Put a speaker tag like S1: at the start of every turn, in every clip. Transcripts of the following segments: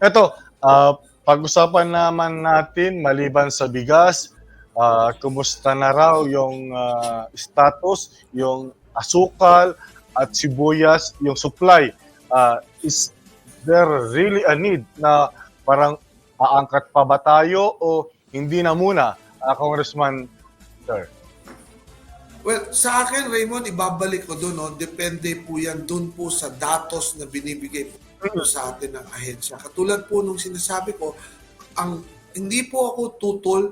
S1: Eto, ah, pag-usapan naman natin maliban sa bigas, ah, kumusta na raw yung ah, status, yung asukal at sibuyas, yung supply. Ah, is there really a need na parang aangkat pa ba tayo o hindi na muna, Ah, Congressman Sir?
S2: Well, sa akin, Raymond, ibabalik ko doon. No? Depende po yan doon po sa datos na binibigay po sa atin ng ahensya. Katulad po nung sinasabi ko, ang hindi po ako tutol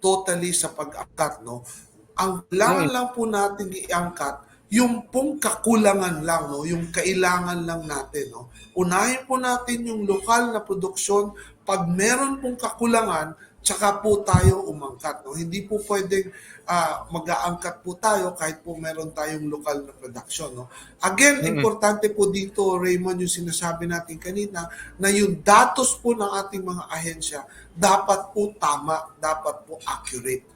S2: totally sa pag-angkat. No? Ang kailangan lang po natin iangkat, yung pong kakulangan lang, no? yung kailangan lang natin. No? Unahin po natin yung lokal na produksyon. Pag meron pong kakulangan, tsaka po tayo umangkat. No? Hindi po pwedeng ah, mag-aangkat po tayo kahit po meron tayong lokal na production. No? Again, importante po dito, Raymond, yung sinasabi natin kanina, na yung datos po ng ating mga ahensya dapat po tama, dapat po accurate.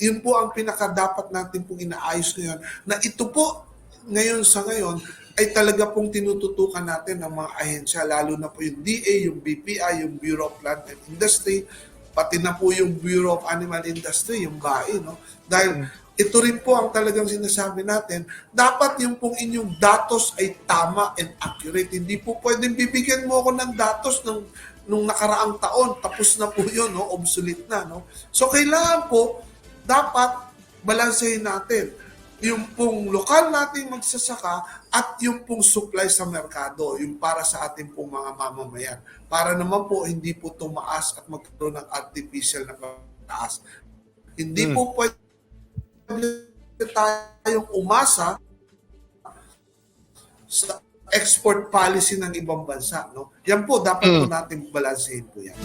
S2: Yun po ang pinaka dapat natin pong inaayos ngayon na ito po ngayon sa ngayon ay talaga pong tinututukan natin ng mga ahensya, lalo na po yung DA, yung BPI, yung Bureau of Land and Industry, pati na po yung Bureau of Animal Industry, yung BAI, no? Dahil ito rin po ang talagang sinasabi natin, dapat yung pong inyong datos ay tama and accurate. Hindi po pwedeng bibigyan mo ako ng datos ng nung nakaraang taon, tapos na po yun, no? obsolete na. No? So kailangan po, dapat balansehin natin yung pong lokal nating magsasaka at yung pong supply sa merkado, yung para sa ating pong mga mamamayan. Para naman po hindi po tumaas at magkaroon ng artificial na pagtaas. Hindi po pwede tayong umasa sa export policy ng ibang bansa. No? Yan po, dapat po natin balansehin po yan.